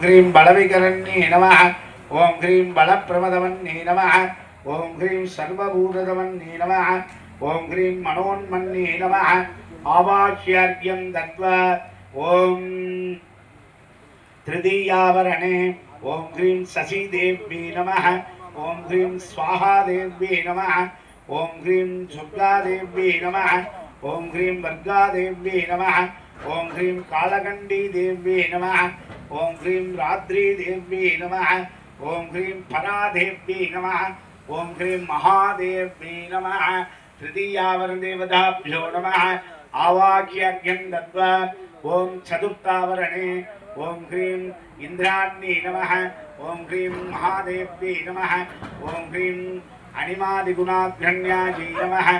ह्रीं बलविकरण्ये नमः ॐ ह्रीं बलप्रमदवन्ये नमः ॐ ह्रीं सर्वभूतदवन्ये नमः ॐ ह्रीं मनोन्मन्ये नमः आवाच्यार्घ्यं दत्वा ॐ तृतीयावरणे ॐ ह्रीं शशीदेव्ये नमः ॐ ह्रीं स्वाहादेव्ये नमः ॐ ह्रीं दुर्गादेव्ये नमः ॐ ह्रीं वर्गादेव्ये नमः ॐ ह्रीं कालगण्डीदेव्ये नमः ओम ह्रीं रात्रिदेव्यै नमः। ॐ ह्रीं फलादेव्यै नमः। ॐ ह्रीं महादेव्यै नमः। तृतीयावरदेवताभ्यो नमः। आवाक्याख्यं दत्वा ॐ चतुर्थावरणे ॐ ह्रीं इन्द्राण्यै नमः। ॐ ह्रीं महादेव्यै नमः। ॐ ह्रीं अणिमादिगुणाभ्यण्यायै नमः।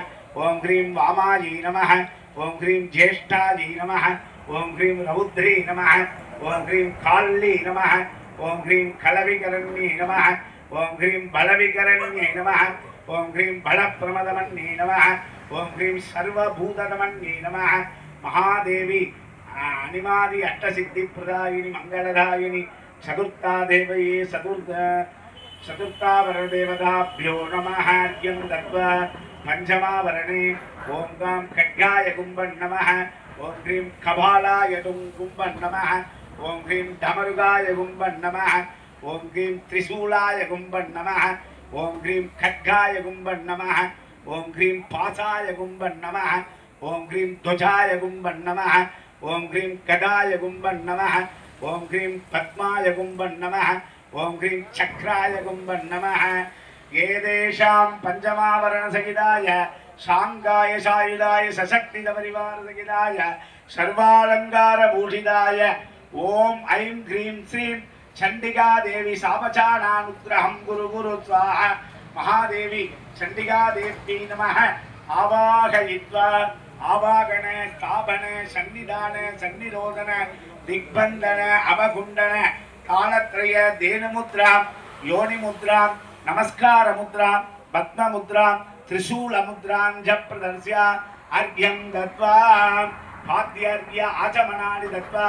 ॐ ह्रीं वामायै नमः। ॐ ह्रीं ज्येष्ठाजी नमः। ॐ ह्रीं रौद्रे नमः। ஓம் ஹ்ரீம் கால்லி நமக ஓம் ஹ்ரீம் கலவிகரண்யே நமக ஓம் ஹ்ரீம் பலவிகரண்யே நமக ஓம் ஹ்ரீம் பலப்பிரமதமன்யே நமக ஓம் ஹ்ரீம் சர்வபூததமன்யே நமக மகாதேவி அனிமாதி அஷ்டசித்தி பிரதாயினி மங்களதாயினி சதுர்த்தா தேவையே சதுர்த சதுர்த்தாவரதேவதாபியோ நமஹார்யம் தத்வா பஞ்சமாவரணே ஓம் காம் கட்காய கும்பன் நம ஓம் ஹ்ரீம் கபாலாய கும்பன் நம ஓம் ஹ்ரீம் டமருகாய கும்பன் நம ஓம் ஹ்ரீம் திரிசூலாய கும்பன் நம ஓம் ஹ்ரீம் கட்காய கும்பன் நம ஓம் ஹ்ரீம் பாசாய கும்பன் நம ஓம் ஹ்ரீம் துவஜாய கும்பன் நம ஓம் ஹ்ரீம் கதாய கும்பன் நம ஓம் ஹ்ரீம் பத்மாய கும்பன் நம ஓம் ஹ்ரீம் சக்ராய கும்பன் நம ஏதேஷாம் பஞ்சமாவரண சாங்காய சாயுதாய சசக்தித பரிவார சகிதாய சர்வாலங்கார பூஷிதாய ஓம் ஐம் ஹ்ரீம் ஸ்ரீம் சண்டிகா தேவி சாபச்சாரானுகிரகம் குரு குரு சுவாக மகாதேவி சண்டிகா தேவி நம ஆவாகயித்வா ஆவாகன ஸ்தாபன சன்னிதான சன்னிரோதன திக்பந்தன அவகுண்டன காலத்ரய தேனமுத்ராம் யோனிமுத்ராம் நமஸ்காரமுத்ராம் பத்மமுத்ராம் திரிசூலமுத்ராஞ்ச பிரதர்சியா அர்க்யம் தத்வா பாத்தியர்க்ய ஆச்சமனானி தத்வா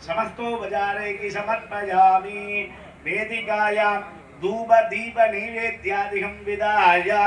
समस्तो बजारे की समर्पयामि। वेदिकाया धूप दीप नैवेद्यादिकं विदाया